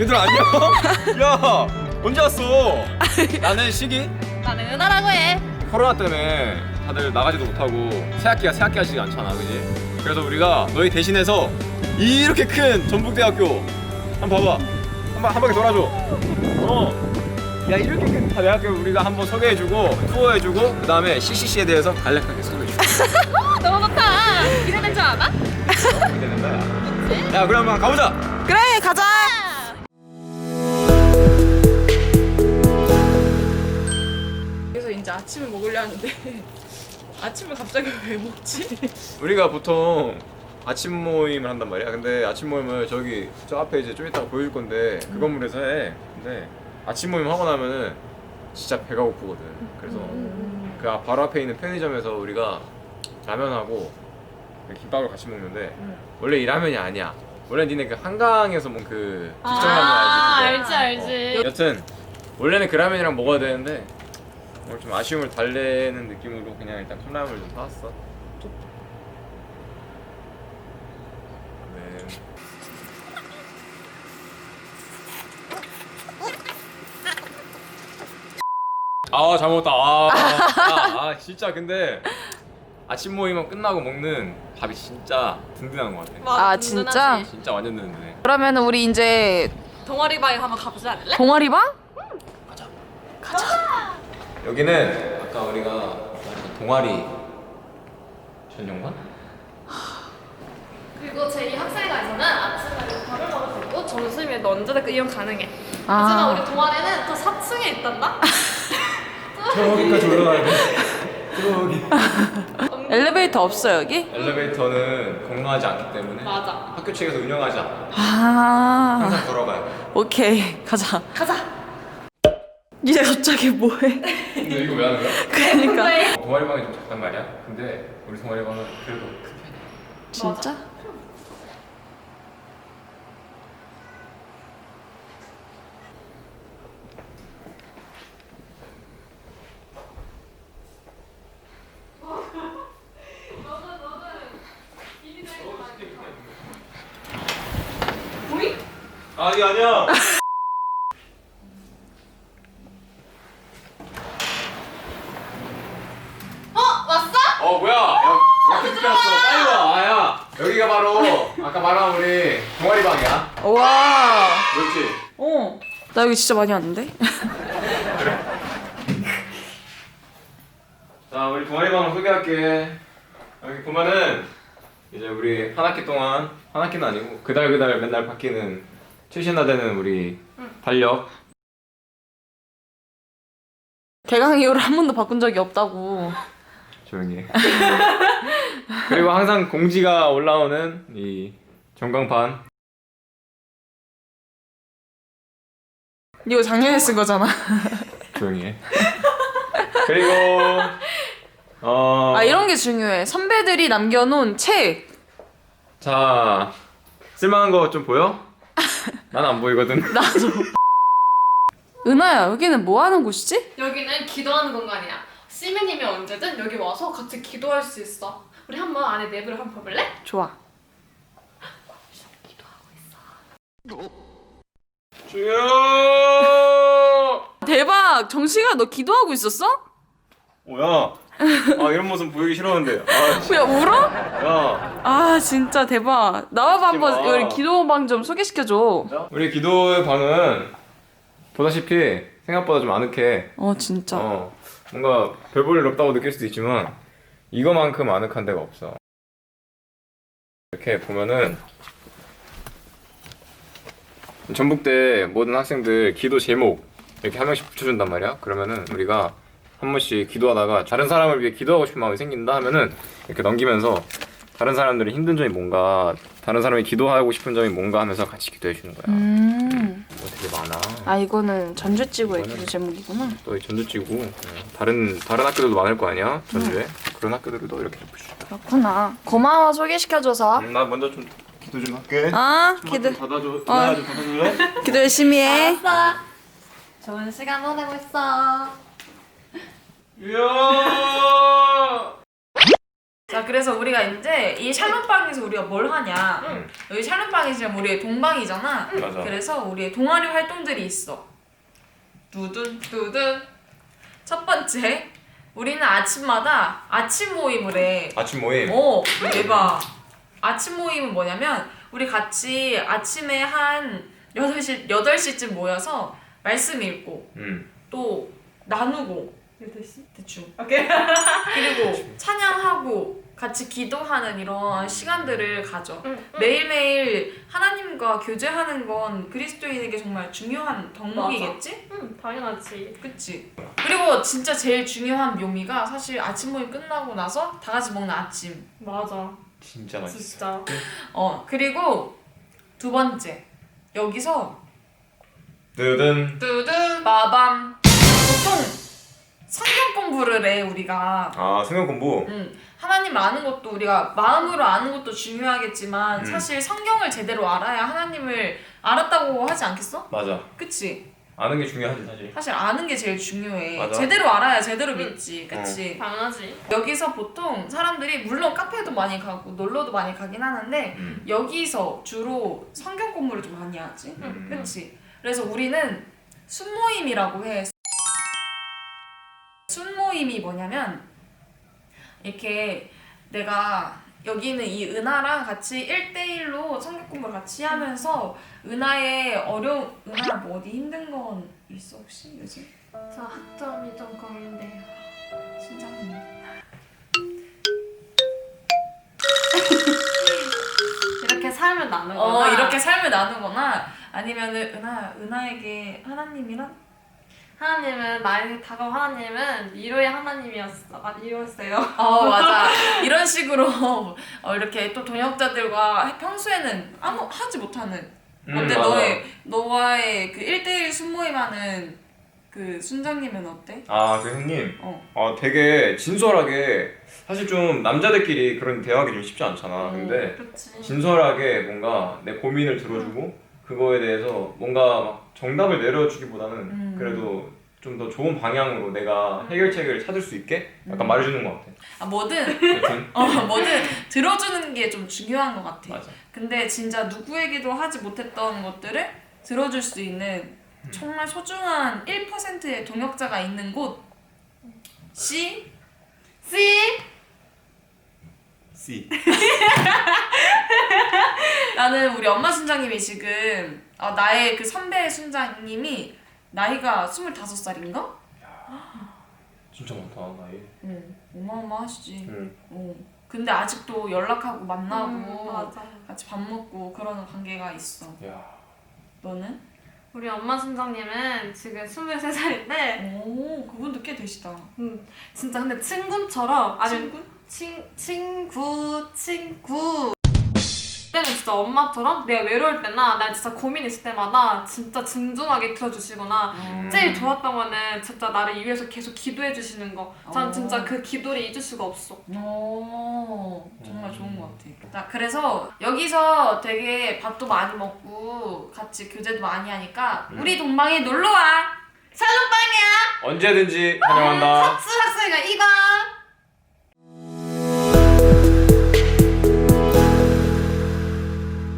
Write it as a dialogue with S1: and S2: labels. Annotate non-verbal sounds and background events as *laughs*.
S1: 얘들아 안녕. *laughs* 야 언제 왔어? *laughs* 나는 시기.
S2: 나는 은하라고 해.
S1: 코로나 때문에 다들 나가지도 못하고 새학기가 새학기 하시지 않잖아, 그지? 그래서 우리가 너희 대신해서 이렇게 큰 전북대학교 한번 봐봐. 한번 한 바퀴 돌아줘. 어. 야 이렇게 큰 대학교 우리가 한번 소개해주고 투어해주고 그 다음에 CCC에 대해서 간략하게 소개해주고. *laughs*
S2: 너무 좋다. 기대된 줄 알아?
S1: 기대된다. 야 그럼 한번 가보자.
S3: 그래 가자. 아침을 먹으려 하는데 *laughs* 아침을 갑자기 왜 먹지?
S1: 우리가 보통 아침 모임을 한단 말이야. 근데 아침 모임을 저기 저 앞에 이제 좀 이따가 보여줄 건데 그 건물에서 해. 근데 아침 모임 하고 나면은 진짜 배가 고프거든. 그래서 그 앞- 바로 앞에 있는 편의점에서 우리가 라면하고 김밥을 같이 먹는데 원래 이 라면이 아니야. 원래 니네 그 한강에서 먹은 그 국정라면
S2: 아,
S1: 알지? 그거?
S2: 알지 알지.
S1: 어. 여튼 원래는 그 라면이랑 먹어야 되는데 오늘 좀 아쉬움을 달래는 느낌으로 그냥 일단 컵라면을 좀 사왔어. 네. 아, 잘 먹었다. 아, 아, 아, 진짜 근데 아침 모임은 끝나고 먹는 밥이 진짜 든든한 것 같아.
S3: 아, 진짜?
S1: 진짜 완전 든든해.
S3: 그러면 우리 이제
S2: 동아리 바에 한번 가보지 않을래?
S3: 동아리방?
S1: 여기는 아까 우리가 말했던 동아리 전용관?
S2: 그리고 제2 학생회관에서는 아침에 밥을 먹을 수 있고 점심에도 언제든 이용 가능해.
S3: 아.
S2: 하지만 우리 동아리는 또 4층에 있단다. *laughs*
S1: 저기까지 올라가야 돼. 저기.
S3: 엘리베이터 없어 여기?
S1: 엘리베이터는 공용하지 않기 때문에
S2: 맞아.
S1: 학교 측에서 운영하지 않아.
S3: 아
S1: 항상 걸어가야 돼.
S3: 오케이 가자.
S2: 가자.
S3: 이제 갑자기 뭐해?
S1: 근데 이거 왜 하는 거야? *laughs*
S3: 그러니까
S2: 왜?
S1: 동아리방이 좀 작단 말이야. 근데 우리 동아리방은 그래도 큰 편이야.
S3: 진짜?
S2: 우리?
S1: 아니 아니야. *laughs* 빨리 와. 아야. 여기가 바로 아까 말한 우리 동아리 방이야.
S3: 와.
S1: 그렇지?
S3: 어. 나 여기 진짜 많이 왔는데?
S1: 자, 우리 동아리 방을 소개할게. 여기 보면은 이제 우리 한 학기 동안 한 학기는 아니고 그달 그달 맨날 바뀌는 최신화되는 우리 달력.
S3: 개강 이후로 한 번도 바꾼 적이 없다고.
S1: 조용히 해. *laughs* 그리고 항상 공지가 올라오는 이 전광판.
S3: 이거 작년에 쓴 거잖아.
S1: 조용히 해. 그리고 어.
S3: 아 이런 게 중요해. 선배들이 남겨놓은 책.
S1: 자 쓸만한 거 좀 보여? *laughs* 난 안 보이거든.
S3: 나도. 은하야 여기는 뭐 하는 곳이지?
S2: 여기는 기도하는 공간이야. 시민님이 언제든 여기 와서 같이 기도할 수 있어. 우리 한번 안에 내부를 한번 봐볼래?
S3: 좋아.
S1: 주여.
S3: 대박. 정식아 너 기도하고 있었어?
S1: 뭐야? 아 이런 모습 보이기 싫었는데. 아, 씨.
S3: 야 울어?
S1: 야.
S3: 아 진짜 대박. 나와봐 한번
S1: 마.
S3: 우리 기도방 좀 소개시켜줘.
S1: 우리 기도의 방은 보다시피 생각보다 좀 아늑해.
S3: 어 진짜.
S1: 어, 뭔가 별 볼일 없다고 느낄 수도 있지만 이거만큼 아늑한 데가 없어. 이렇게 보면은 전북대 모든 학생들 기도 제목 이렇게 한 명씩 붙여준단 말이야. 그러면은 우리가 한 번씩 기도하다가 다른 사람을 위해 기도하고 싶은 마음이 생긴다 하면은 이렇게 넘기면서 다른 사람들의 힘든 점이 뭔가 다른 사람이 기도하고 싶은 점이 뭔가 하면서 같이 기도해 주는 거야.
S3: 음.
S1: 뭐 되게 많아.
S3: 아 이거는 전주지구의
S1: 이거는-
S3: 기도 제목이구나.
S1: 또 이 전주지구 어, 다른 다른 학교들도 많을 거 아니야 전주에 그런 학교들도 이렇게 붙여줘.
S3: 그렇구나. 고마워 소개시켜줘서.
S1: 음, 나 먼저 좀 기도 좀 할게. 아좀
S3: 기도
S1: 받아줘.
S3: 어.
S1: 누나 좀 받아줄래?
S3: 기도 열심히 해.
S2: 알았어. 좋은 시간 보내고 있어.
S1: 유야.
S3: 자 그래서 우리가 이제 이 샬롬방에서 우리가 뭘 하냐
S2: 응.
S3: 여기 샬롬방이 지금 우리의 동방이잖아
S1: 맞아.
S3: 그래서 우리의 동아리 활동들이 있어 두둔
S2: 두둔.
S3: 첫 번째 우리는 아침마다 아침 모임을 해
S1: 아침 모임.
S3: 오, 대박. 아침 모임은 뭐냐면 우리 같이 아침에 한 8시 8시쯤 모여서 말씀 읽고
S1: 음.
S3: 또 나누고
S2: 8시?
S3: 대충
S2: 오케이.
S3: 그리고 찬양하고 같이 기도하는 이런 시간들을 가져.
S2: 응.
S3: 매일매일 하나님과 교제하는 건 그리스도인에게 정말 중요한 덕목이겠지?
S2: 응, 당연하지.
S3: 그치? 그리고 진짜 제일 중요한 묘미가 사실 아침 모임 끝나고 나서 다 같이 먹는 아침.
S2: 맞아.
S1: 진짜 맛있어.
S2: 진짜.
S3: 어, 그리고 두 번째. 여기서
S1: 뜨든.
S2: 두둔.
S3: 마밤 보통 성경 공부를 해 우리가.
S1: 아 성경 공부.
S3: 음, 하나님 아는 것도 우리가 마음으로 아는 것도 중요하겠지만
S1: 음.
S3: 사실 성경을 제대로 알아야 하나님을 알았다고 하지 않겠어?
S1: 맞아.
S3: 그치?
S1: 아는 게 중요하지 사실.
S3: 사실 아는 게 제일 중요해.
S1: 맞아.
S3: 제대로 알아야 제대로
S2: 음.
S3: 믿지. 그치?
S2: 당연하지.
S3: 여기서 보통 사람들이 물론 카페도 많이 가고 놀러도 많이 가긴 하는데
S1: 음.
S3: 여기서 주로 성경 공부를 좀 많이 하지.
S1: 음.
S3: 그치? 그래서 우리는 순모임이라고 해. 순모임이 뭐냐면 이렇게 내가 여기는 이 은하랑 같이 1대1로 성경 공부를 같이 하면서 은하의 어려운 은하 뭐 어디 힘든 건 있어 혹시 요즘?
S2: 저 학점이 좀 고민돼요.
S3: 신장님. *laughs*
S2: 이렇게 삶을 나누거나
S3: 어 이렇게 삶을 나누거나 아니면은 은하 은하에게 하나님이란
S2: 하나님은 나에게 다가온 하나님은 위로의 하나님이었어. 아, 이로였어요.
S3: 어 맞아 *laughs* 이런 식으로 어, 이렇게 또 동역자들과 평소에는 아무 하지 못하는
S1: 음,
S3: 근데
S1: 맞아.
S3: 너의 너와의 그 1대1 순모임하는 그 순장님은 어때?
S1: 아 그 형님.
S3: 어.
S1: 아 되게 진솔하게 사실 좀 남자들끼리 그런 대화하기 좀 쉽지 않잖아.
S3: 음.
S1: 근데
S2: 그렇지.
S1: 진솔하게 뭔가 내 고민을 들어주고 그거에 대해서 뭔가 막 정답을 내려주기보다는
S3: 음.
S1: 그래도 좀 더 좋은 방향으로 내가 해결책을 찾을 수 있게 약간
S3: 음.
S1: 말해주는 것 같아.
S3: 아 뭐든
S1: 여튼 *laughs*
S3: 어 뭐든 들어주는 게 좀 중요한 것 같아.
S1: 맞아.
S3: 근데 진짜 누구에게도 하지 못했던 것들을 들어줄 수 있는 정말 소중한 1%의 동역자가 있는 곳 C
S2: C
S1: C.
S3: 나는 우리 엄마 순장님이 지금 아, 나의 그 선배 순장님이 나이가 25살인가?
S1: 진짜 많다 나이.
S3: 응 어마어마하시지
S1: 응.
S3: 어. 근데 아직도 연락하고 만나고
S2: 음, 맞아.
S3: 같이 밥 먹고 그러는 관계가 있어
S1: 야.
S3: 너는?
S2: 우리 엄마 순장님은 지금 23살인데
S3: 오 그분도 꽤 되시다
S2: 음, 진짜 근데 친구처럼 아니
S3: 친구?
S2: 친, 친구 친구 그때는 진짜 엄마처럼 내가 외로울 때나 나 진짜 고민 있을 때마다 진짜 진중하게 들어주시거나
S3: 음.
S2: 제일 좋았던 거는 진짜 나를 위해서 계속 기도해 주시는 거. 전
S3: 어.
S2: 진짜 그 기도를 잊을 수가 없어.
S3: 오, 정말
S1: 음.
S3: 좋은 것 같아. 자, 그래서 여기서 되게 밥도 많이 먹고 같이 교제도 많이 하니까
S1: 음.
S3: 우리 동방에 놀러 와.
S2: 샬롬빵이야.
S1: 언제든지 환영한다.
S2: 삭스 학생이가 이거.